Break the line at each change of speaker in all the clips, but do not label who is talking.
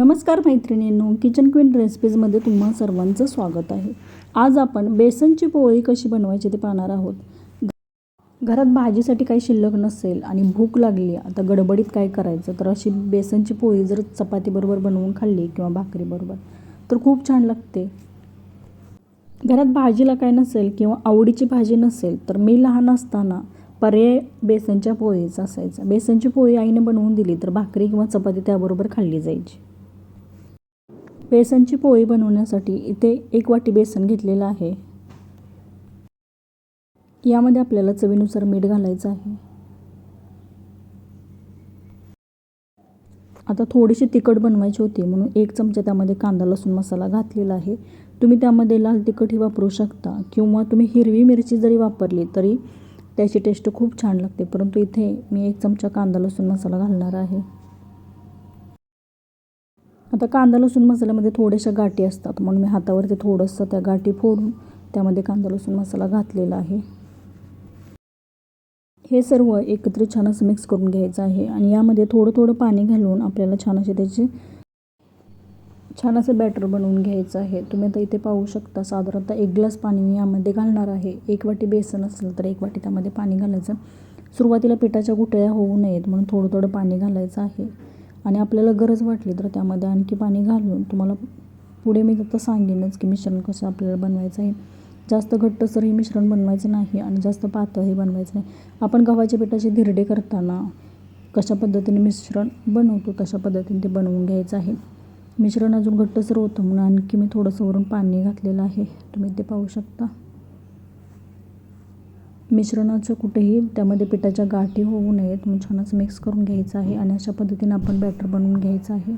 नमस्कार मैत्रिणींनो kitchen queen रेसिपीजमध्ये तुम्हा सर्वांचं स्वागत आहे. आज आपण बेसनची पोळी कशी बनवायची ते पाहणार आहोत. घरात भाजीसाठी काही शिल्लक नसेल आणि भूक लागली आता गडबडीत काय करायचं? तर अशी बेसनची पोळी जर चपातीबरोबर बनवून खाल्ली किंवा भाकरीबरोबर तर खूप छान लागते. घरात भाजीला काय नसेल किंवा आवडीची भाजी नसेल तर मी लहान असताना पर्याय बेसनच्या पोळीचा असायचा. बेसनची पोळी आईने बनवून दिली तर भाकरी किंवा चपाती त्याबरोबर खाल्ली जायची. बेसनची पोळी बनवण्यासाठी इथे एक वाटी बेसन घेतलेलं आहे. यामध्ये आपल्याला चवीनुसार मीठ घालायचं आहे. आता थोडीशी तिखट बनवायची होती म्हणून एक चमचा त्यामध्ये कांदा लसूण मसाला घातलेला आहे. तुम्ही त्यामध्ये लाल तिखटही वापरू शकता किंवा तुम्ही हिरवी मिरची जरी वापरली तरी त्याची टेस्ट खूप छान लागते. परंतु इथे मी एक चमचा कांदा लसूण मसाला घालणार आहे. आता कांदा लसूण मसाल्यामध्ये थोड्याशा गाठी असतात. म्हणून मी हातावरती थोडंसं त्या गाठी फोडून त्यामध्ये कांदा लसूण मसाला घातलेला आहे. हे सर्व एकत्रित छान असं मिक्स करून घ्यायचं आहे आणि यामध्ये थोडं थोडं पाणी घालून आपल्याला छान असे त्याचे छान असं बॅटर बनवून घ्यायचं आहे. तुम्ही आता इथे पाहू शकता साधारणतः एक ग्लास पाणी मी यामध्ये घालणार आहे. एक वाटी बेसन असेल तर एक वाटी त्यामध्ये पाणी घालायचं. सुरुवातीला पिठाच्या गुटळ्या होऊ नयेत म्हणून थोडं थोडं पाणी घालायचं आहे. आणि आपल्याला गरज वाटली तर त्यामध्ये आणखी पाणी घालून तुम्हाला पुढे मी तसं सांगेनच की मिश्रण कसं आपल्याला बनवायचं आहे. जास्त घट्टसरही मिश्रण बनवायचं नाही आणि जास्त पातळही बनवायचं नाही. आपण गव्हाच्या पिठाचे धिरडे करताना कशा पद्धतीने मिश्रण बनवतो तशा पद्धतीने ते बनवून घ्यायचं आहे. मिश्रण अजून घट्टसर होतं म्हणून आणखी मी थोडंसं वरून पाणी घातलेलं आहे. तुम्ही ते पाहू शकता. मिश्रणाचं कुठेही त्यामध्ये पिठाच्या गाठी होऊ नयेत. म्हणून छानच मिक्स करून घ्यायचं आहे आणि अशा पद्धतीने आपण बॅटर बनवून घ्यायचं आहे.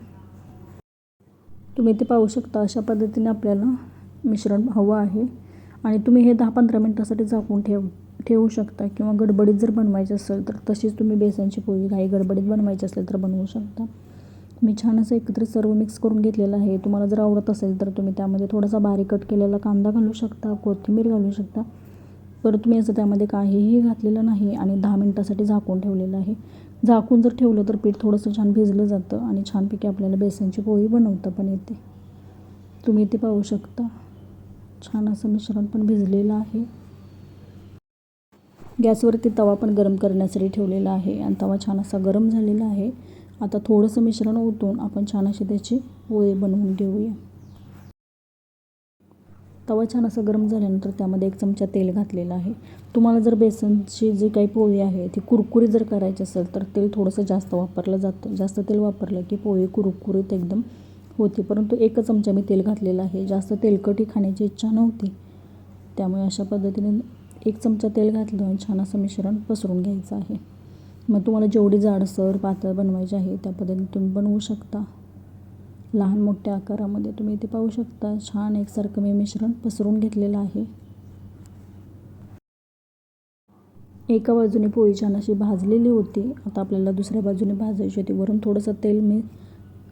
तुम्ही ते पाहू शकता अशा पद्धतीने आपल्याला मिश्रण हवं आहे. आणि तुम्ही हे दहा पंधरा मिनटासाठी झाकून ठेव ठेवू शकता किंवा गडबडीत जर बनवायची असेल तर तशीच तुम्ही बेसनची पोळी काही गडबडीत बनवायची असेल तर बनवू शकता. मी छान असं एकत्रित सर्व मिक्स करून घेतलेलं आहे. तुम्हाला जर आवडत असेल तर तुम्ही त्यामध्ये थोडासा बारीक कट केलेला कांदा घालू शकता कोथिंबीर घालू शकता. परत मी असं त्यामध्ये काहीही घातलेलं नाही आणि दहा मिनटासाठी झाकून ठेवलेलं आहे. झाकून जर ठेवलं तर पीठ थोडंसं छान भिजलं जातं आणि छानपैकी आपल्याला बेसनची पोळी बनवता पण येते. तुम्ही ते पाहू शकता. छान असं मिश्रण पण भिजलेलं आहे. गॅसवरती तवा पण गरम करण्यासाठी ठेवलेला आहे आणि तवा छान असा गरम झालेला आहे. आता थोडंसं मिश्रण ओतून आपण छान अशी त्याची पोळी बनवून घेऊया. तवा छान असं गरम झाल्यानंतर त्यामध्ये एक चमचा तेल घातलेलं आहे. तुम्हाला जर बेसनची जी काही पोळी आहे ती कुरकुरी जर करायची असेल तर तेल थोडंसं जास्त वापरलं जातं. जास्त तेल वापरलं की पोळी कुरकुरीत एकदम होते. परंतु एकच चमचा मी तेल घातलेलं आहे. जास्त तेलकटी खाण्याची इच्छा नव्हती. त्यामुळे अशा पद्धतीने एक चमचा तेल घातलं आणि छान असं मिश्रण पसरून घ्यायचं आहे. मग तुम्हाला जेवढी जाडसर पातळ बनवायची आहे त्या पद्धतीने तुम्ही बनवू शकता. लहान मोठ्या आकारामध्ये तुम्ही इथे पाहू शकता. छान एकसारखं मी मिश्रण पसरून घेतलेलं आहे. एका बाजूने पोळी छान अशी भाजलेली होती. आता आपल्याला दुसऱ्या बाजूने भाजायची होती. वरून थोडंसं तेल मी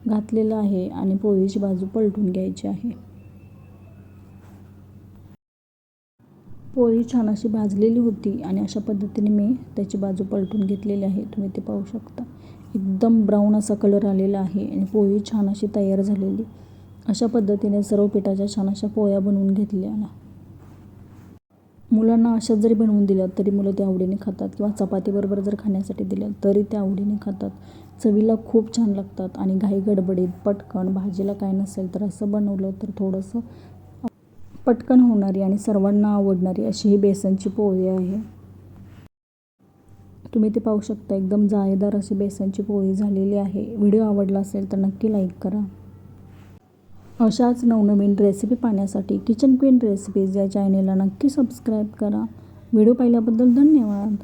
घातलेलं आहे आणि पोळीची बाजू पलटून घ्यायची आहे. पोळी छान अशी भाजलेली होती आणि अशा पद्धतीने मी त्याची बाजू पलटून घेतलेली आहे. तुम्ही ते पाहू शकता. एकदम ब्राऊन असा कलर आलेला आहे आणि पोळी छान अशी तयार झालेली. अशा पद्धतीने सर्व पिठाच्या छान अशा पोळ्या बनवून घेतल्या ना. मुलांना अशाच जरी बनवून दिल्या तरी मुलं ते आवडीने खातात किंवा चपातीबरोबर जर खाण्यासाठी दिल्या तरी ते आवडीने खातात. चवीला खूप छान लागतात आणि घाई गडबडीत पटकन भाजीला काय नसेल तर असं बनवलं तर थोडंसं पटकन होणारी आणि सर्वांना आवडणारी अशी ही बेसनची पोळी आहे. तुम्ही ते पाहू शकता. एकदम जाळेदार अशी बेसनची पोळी झालेली आहे. व्हिडिओ आवडला असेल तर नक्की लाईक करा. अशाच नवनवीन रेसिपी पाहण्यासाठी किचन क्वीन रेसिपीज या चॅनेलला नक्की सबस्क्राईब करा. व्हिडिओ पाहिल्याबद्दल धन्यवाद.